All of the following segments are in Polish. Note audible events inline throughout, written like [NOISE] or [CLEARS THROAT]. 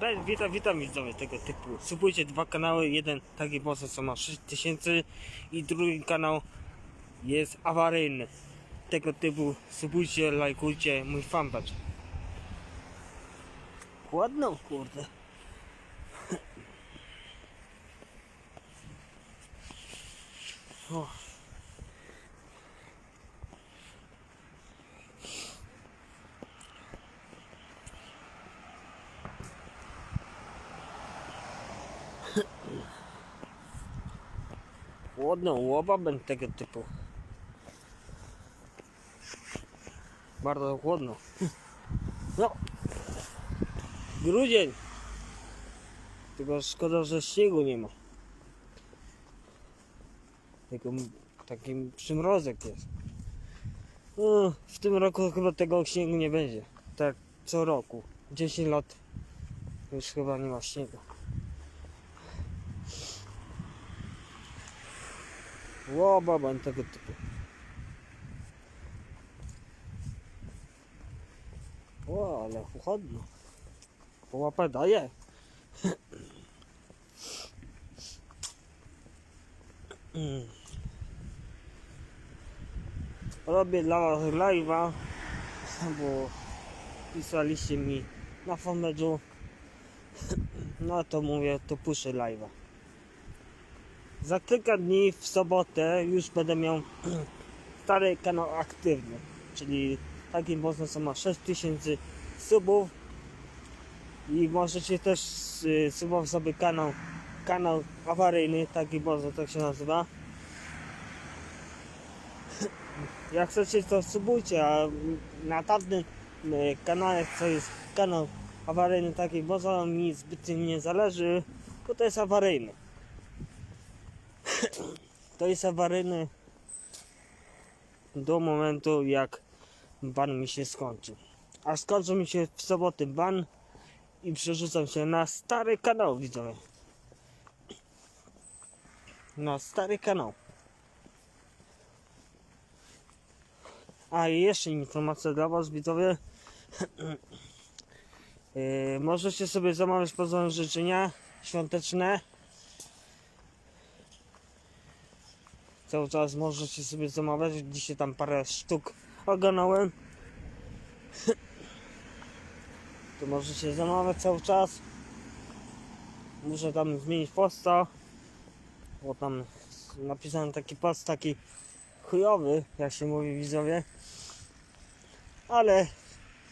Cześć, witam, witam widzowie tego typu. Subujcie dwa kanały, jeden taki boss co ma 6000 i drugi kanał jest awaryjny. Tego typu subujcie, lajkujcie mój fanpage. Ładno kurde. O. Chłodno, łoba będę tego typu. Bardzo chłodno. No. Grudzień. Tylko szkoda, że śniegu nie ma. Tylko taki przymrozek jest. No, w tym roku chyba tego śniegu nie będzie. Tak co roku. 10 lat już chyba nie ma śniegu. Łoba będę tego typu. O, ale chłodno. Połapę daje. Mm. Robię dla was live'a, bo pisaliście mi na fanpage'u. No to mówię, to puszczę live'a. Za kilka dni w sobotę już będę miał [CLEARS THROAT] stary kanał aktywny, czyli taki mocno co ma 6000 subów i możecie też y, subować sobie kanał kanał awaryjny, taki bardzo tak się nazywa. [CLEARS THROAT] Jak chcecie to subujcie, a na tamtym y, kanale co jest kanał awaryjny taki bardzo mi zbytnio nie zależy, bo to jest awaryjny. [COUGHS] To jest awaryjny do momentu jak ban mi się skończy. A skończy mi się w sobotę ban i przerzucam się na stary kanał widzowie. Na stary kanał. A jeszcze informacja dla was widzowie. Yy, [COUGHS] możecie sobie zamawiać pozwolone życzenia świąteczne. Cały czas możecie sobie zamawiać. Dzisiaj tam parę sztuk ogarnąłem. [LAUGHS] To możecie zamawiać cały czas. Muszę tam zmienić posta. Bo tam napisałem taki post taki chujowy, jak się mówi widzowie. Ale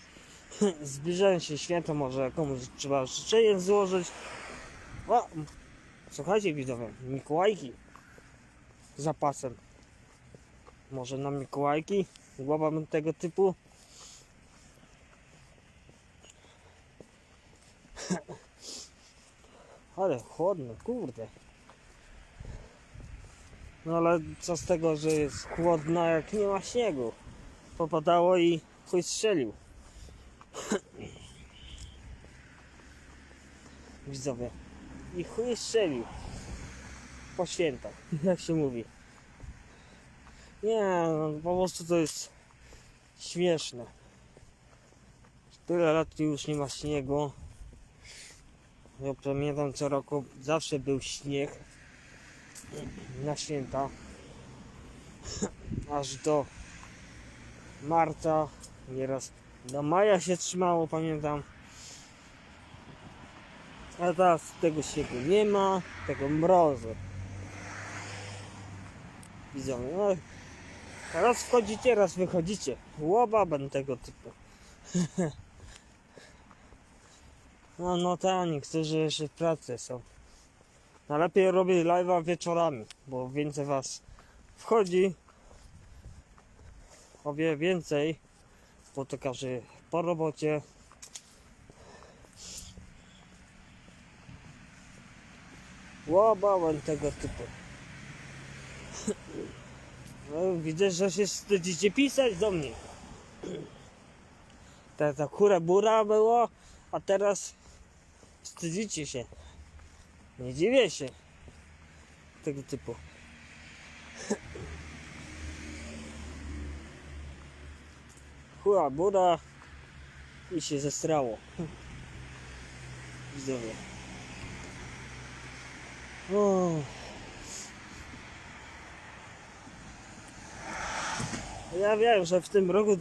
[LAUGHS] zbliżają się święta, może komuś trzeba życzenie złożyć. O, słuchajcie widzowie, Mikołajki zapasem. Może na Mikołajki? Bym tego typu. [LAUGHS] Ale chłodno, kurde. No ale co z tego, że jest chłodno, jak nie ma śniegu. Popadało i chuj strzelił. [CLEARS THROAT] Widzowie. I chuj strzelił. Po świętach, [LAUGHS] jak się mówi. Nie, no, po prostu to jest śmieszne. Tyle lat już nie ma śniegu. Ja pamiętam co roku zawsze był śnieg na święta. [LAUGHS] Aż do marca, nieraz do maja się trzymało, pamiętam. A teraz tego śniegu nie ma, tego mrozu. Widzą, no, raz wchodzicie, raz wychodzicie. Łoba będę tego typu. [LAUGHS] No, no tak, niektórzy jeszcze w pracy są. No lepiej robię live'a wieczorami, bo więcej was wchodzi. O wiele więcej, bo to każdy po robocie. Łobałem tego typu. No, widzę, że się wstydzicie pisać do mnie. Ta, ta kura bura było, a teraz wstydzicie się. Nie dziwię się. Tego typu. Hura bura i się zestrało. Widzowie. O. Ja wiem, że w tym roku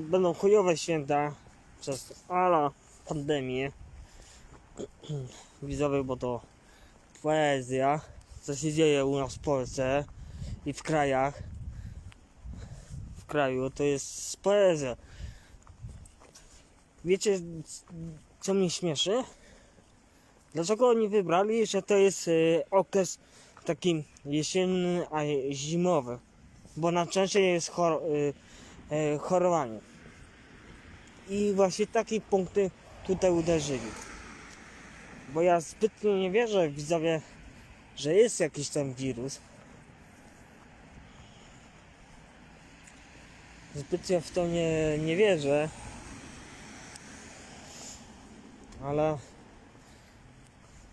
będą chujowe święta przez ala pandemię. [CLEARS THROAT] Widzowie, bo to poezja, co się dzieje u nas w Polsce i w krajach. W kraju to jest poezja. Wiecie, co mnie śmieszy? Dlaczego oni wybrali, że to jest y, okres taki jesienny, a zimowy? Bo najczęściej jest chor, y, y, chorowanie. I właśnie takie punkty tutaj uderzyli. Bo ja zbytnio nie wierzę, widzowie, że jest jakiś ten wirus. Zbytnio w to nie, nie wierzę. Ale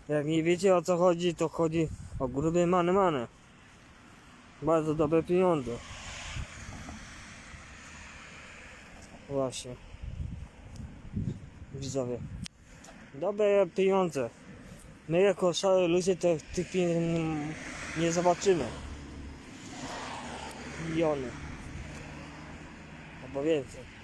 jak nie wiecie o co chodzi, to chodzi o grube many many. Bardzo dobre pieniądze. Właśnie. Widzowie. Dobre pieniądze. My jako szare ludzie to tych pieniędzy nie zobaczymy. Miliony. Albo więcej.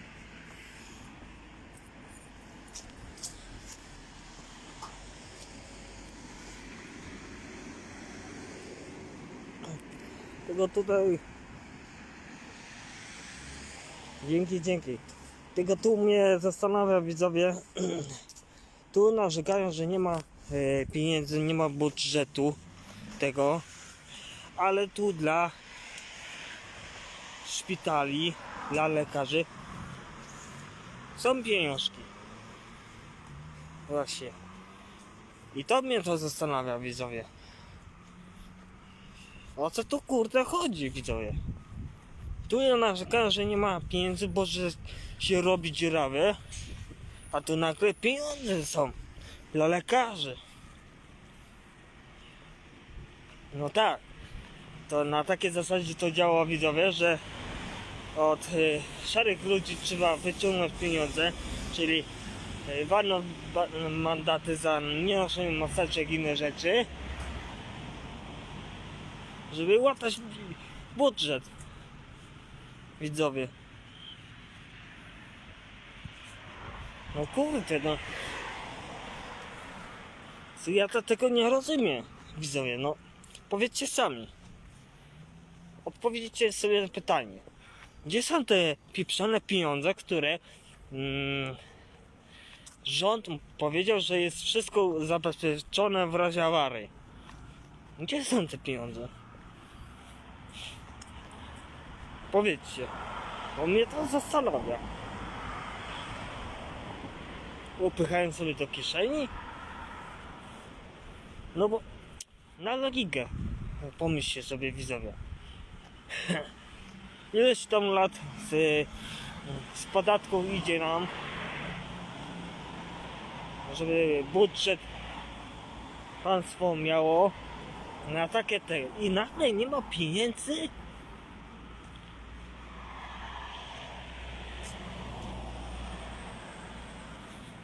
Tylko tutaj. Dzięki, dzięki. Tylko tu mnie zastanawia widzowie. [CLEARS THROAT] Tu narzekają, że nie ma e, pieniędzy, nie ma budżetu tego. Ale tu dla szpitali, dla lekarzy są pieniążki. Właśnie. I to mnie to zastanawia widzowie. O co tu kurde chodzi, widzowie? Tu ja narzekałem, że nie ma pieniędzy, bo że się robi dziurawe. A tu nagle pieniądze są dla lekarzy. No tak. To na takie zasadzie to działa widzowie, że od y, szarych ludzi trzeba wyciągnąć pieniądze, czyli y, ba- mandaty za nienoszenie maseczek i inne rzeczy żeby łatać budżet. Widzowie. No kurde, no. Ja to tego nie rozumiem, widzowie, no. Powiedzcie sami. Odpowiedzicie sobie na pytanie. Gdzie są te pieprzone pieniądze, które mm, rząd powiedział, że jest wszystko zabezpieczone w razie awarii? Gdzie są te pieniądze? Powiedzcie, bo mnie to zastanawia. Upychają sobie do kieszeni? No bo na logikę, pomyślcie sobie widzowie. [LAUGHS] Ileś tam lat z, z podatków idzie nam, żeby budżet państwo miało na takie te i nagle nie ma pieniędzy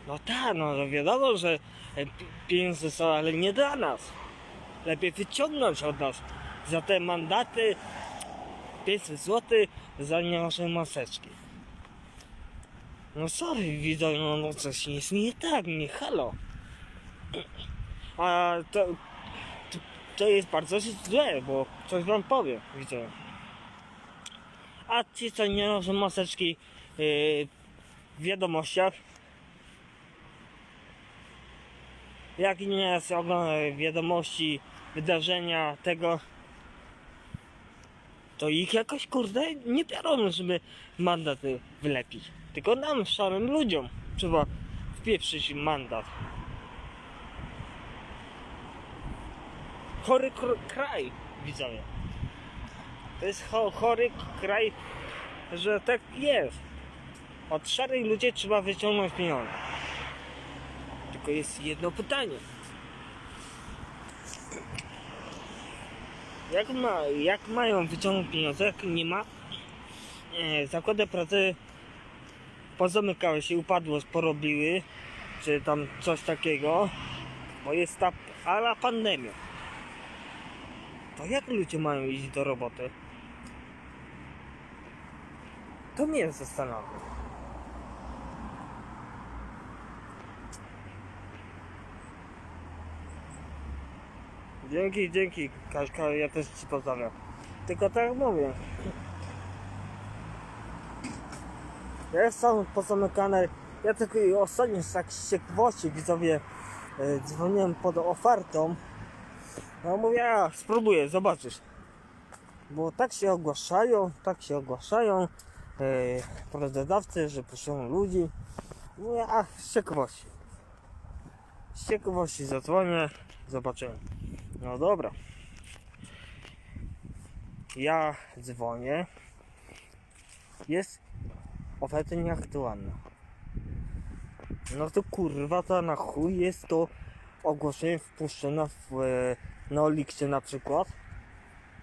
No tak, no wiadomo, że e, pi- pieniądze są, ale nie dla nas. Lepiej wyciągnąć od nas za te mandaty 500 zł za nienoszenie maseczki. No sorry, widzę, no, no coś jest nie tak, nie halo. A to, to, to jest bardzo źle, bo coś wam powiem, widzę. A ci, co nie noszą maseczki yy, w wiadomościach, jak nie są oglądane wiadomości, wydarzenia tego, to ich jakoś kurde nie biorą, żeby mandaty wylepić. Tylko nam, szarym ludziom, trzeba wpieprzyć mandat. Chory kr- kraj, widzowie. To jest cho- chory kraj, że tak jest. Od szarych ludzi trzeba wyciągnąć pieniądze. Tylko jest jedno pytanie. Jak, ma, jak mają wyciągnąć pieniądze, jak nie ma? E, zakłady pracy pozamykały się, upadło, porobiły. czy tam coś takiego, bo jest ta ala pandemia. To jak ludzie mają iść do roboty? To mnie zastanawia. Dzięki, dzięki Kaśka, ja też Ci pozdrawiam. Tylko tak mówię. Ja jestem pozamykany. Ja tylko ostatnio z tak ciekawości widzowie e, dzwoniłem pod ofertą. No mówię, a spróbuję, zobaczysz. Bo tak się ogłaszają, tak się ogłaszają e, pracodawcy, że proszą ludzi. Mówię, a z ciekawości. Z ciekawości zadzwonię, zobaczymy. No dobra. Ja dzwonię. Jest oferta nieaktualna. No to kurwa, to na chuj jest to ogłoszenie wpuszczone w, e, na Oliksie na przykład.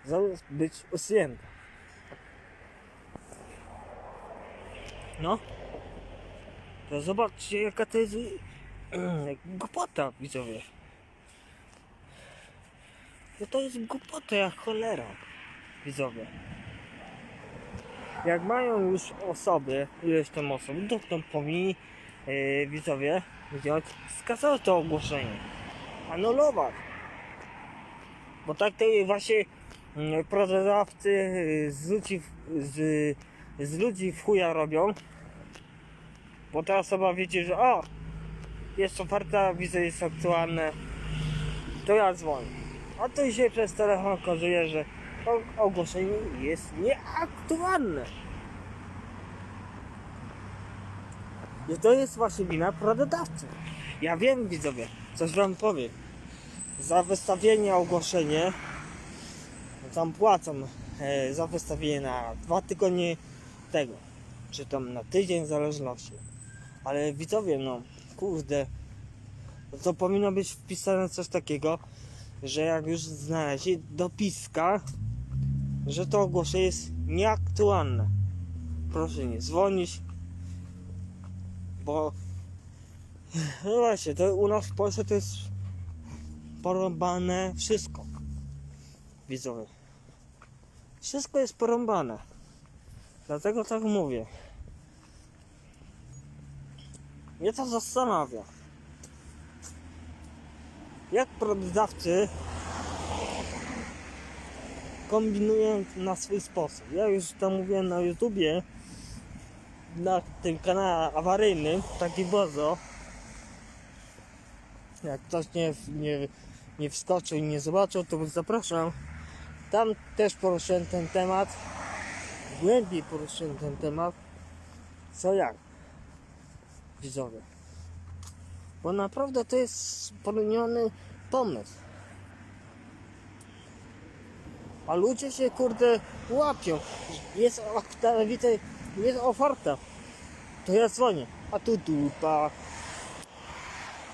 Zamiast być usunięte. No. To zobaczcie jaka to jest e, [CLEARS THROAT] głupota widzowie. No to jest głupota jak cholera, widzowie. Jak mają już osoby, ileś tam osób, to powinni yy, widzowie wziąć, skasować to ogłoszenie. Anulować. Bo tak to właśnie yy, pracodawcy yy, z ludzi, z, z ludzi w chuja robią. Bo ta osoba wiecie, że o, jest oferta, widzę jest aktualne, to ja dzwonię. A tu się przez telefon okazuje, że ogłoszenie jest nieaktualne. I to jest właśnie wina pracodawcy. Ja wiem widzowie, coś wam powiem. Za wystawienie ogłoszenie tam płacą e, za wystawienie na dwa tygodnie tego, czy tam na tydzień w zależności. Ale widzowie, no kurde, to powinno być wpisane coś takiego, że jak już znaleźli dopiska, że to ogłoszenie jest nieaktualne. Proszę nie dzwonić, bo [LAUGHS] no właśnie, to u nas w Polsce to jest porąbane wszystko. Widzowie. Wszystko jest porąbane. Dlatego tak mówię. Mnie to zastanawia. Jak pracodawcy kombinują na swój sposób. Ja już to mówiłem na YouTubie, na tym kanale awaryjnym, taki bozo. Jak ktoś nie, nie, nie wskoczył i nie zobaczył, to zapraszam. Tam też poruszyłem ten temat. Głębiej poruszyłem ten temat. Co jak? Widzowie. Bo naprawdę to jest poroniony pomysł. A ludzie się kurde łapią. Jest jest oferta. To ja dzwonię. A tu dupa.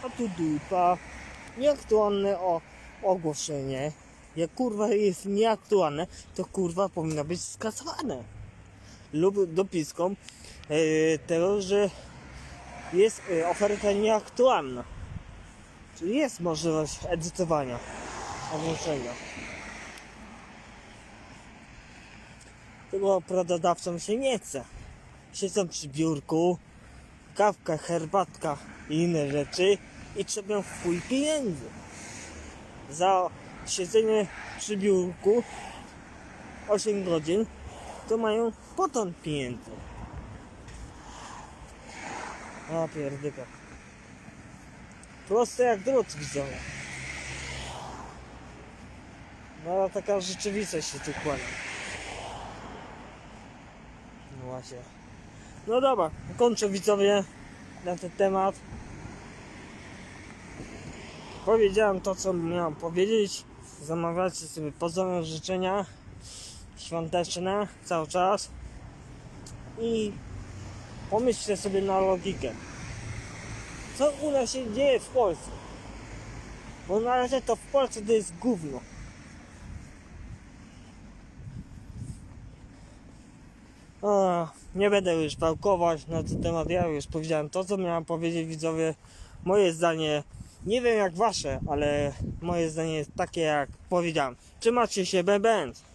A tu dupa. Nieaktualne o, ogłoszenie. Jak kurwa jest nieaktualne, to kurwa powinno być skasowane. Lub dopiską yy, tego, że jest y, oferta nieaktualna. Czyli jest możliwość edytowania ogłoszenia. Tego pracodawcom się nie chce. Siedzą przy biurku, kawka, herbatka i inne rzeczy i trzebią w chuj pieniędzy. Za siedzenie przy biurku 8 godzin to mają poton pieniędzy. O pierdyka. Proste jak drut widzowie. No ale taka rzeczywistość się tu kłania. No właśnie. No dobra, kończę widzowie na ten temat. Powiedziałem to co miałem powiedzieć. Zamawiacie sobie pozdrowienia życzenia świąteczne cały czas. I pomyślcie sobie na logikę. Co u nas się dzieje w Polsce? Bo na razie to w Polsce to jest gówno. A, nie będę już pałkować na ten temat. Ja już powiedziałem to, co miałem powiedzieć widzowie. moje zdanie, nie wiem jak wasze, ale moje zdanie jest takie jak powiedziałem. Trzymajcie się, bębęc!